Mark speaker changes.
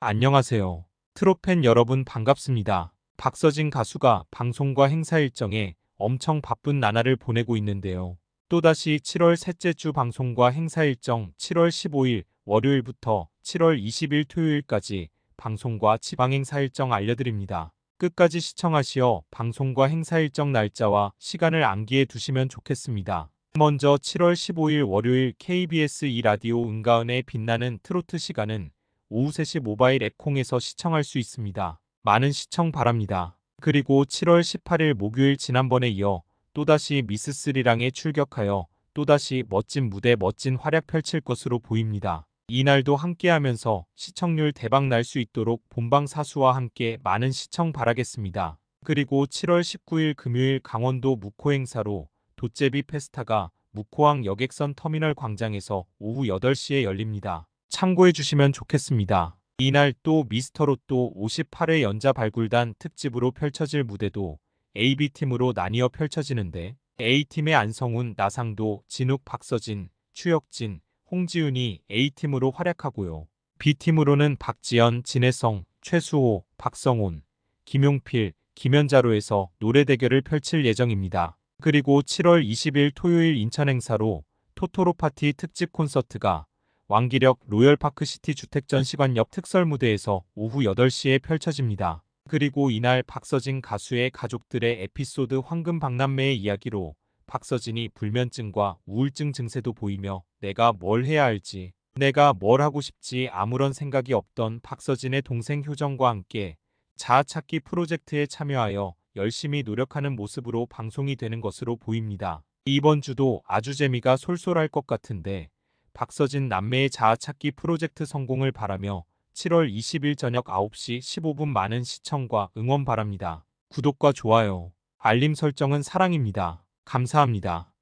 Speaker 1: 안녕하세요. 트로팬 여러분 반갑습니다. 박서진 가수가 방송과 행사 일정에 엄청 바쁜 나날을 보내고 있는데요. 또다시 7월 셋째 주 방송과 행사 일정 7월 15일 월요일부터 7월 20일 토요일까지 방송과 지방 행사 일정 알려드립니다. 끝까지 시청하시어 방송과 행사 일정 날짜와 시간을 암기해 두시면 좋겠습니다. 먼저 7월 15일 월요일 KBS 2라디오 은가은의 빛나는 트로트 시간은 오후 3시 모바일 앱 콩에서 시청할 수 있습니다. 많은 시청 바랍니다. 그리고 7월 18일 목요일 지난번에 이어 또다시 미스3랑에 출격하여 또다시 멋진 무대 멋진 활약 펼칠 것으로 보입니다. 이날도 함께하면서 시청률 대박 날 수 있도록 본방 사수와 함께 많은 시청 바라겠습니다. 그리고 7월 19일 금요일 강원도 무코 행사로 돗제비 페스타가 무코항 여객선 터미널 광장에서 오후 8시에 열립니다. 참고해 주시면 좋겠습니다. 이날 또 미스터로또 58회 연자 발굴단 특집으로 펼쳐질 무대도 AB팀으로 나뉘어 펼쳐지는데 A팀의 안성훈, 나상도, 진욱, 박서진, 추혁진, 홍지윤이 A팀으로 활약하고요. B팀으로는 박지연, 진혜성, 최수호, 박성훈, 김용필, 김연자로에서 노래 대결을 펼칠 예정입니다. 그리고 7월 20일 토요일 인천 행사로 토토로 파티 특집 콘서트가 왕기력 로열파크시티 주택전 시관 옆 특설 무대에서 오후 8시에 펼쳐집니다. 그리고 이날 박서진 가수의 가족들의 에피소드 황금 박남매의 이야기로 박서진이 불면증과 우울증 증세도 보이며 내가 뭘 해야 할지, 내가 뭘 하고 싶지 아무런 생각이 없던 박서진의 동생 효정과 함께 자아찾기 프로젝트에 참여하여 열심히 노력하는 모습으로 방송이 되는 것으로 보입니다. 이번 주도 아주 재미가 솔솔할 것 같은데 박서진 남매의 자아찾기 프로젝트 성공을 바라며 7월 20일 저녁 9시 15분 많은 시청과 응원 바랍니다. 구독과 좋아요, 알림 설정은 사랑입니다. 감사합니다.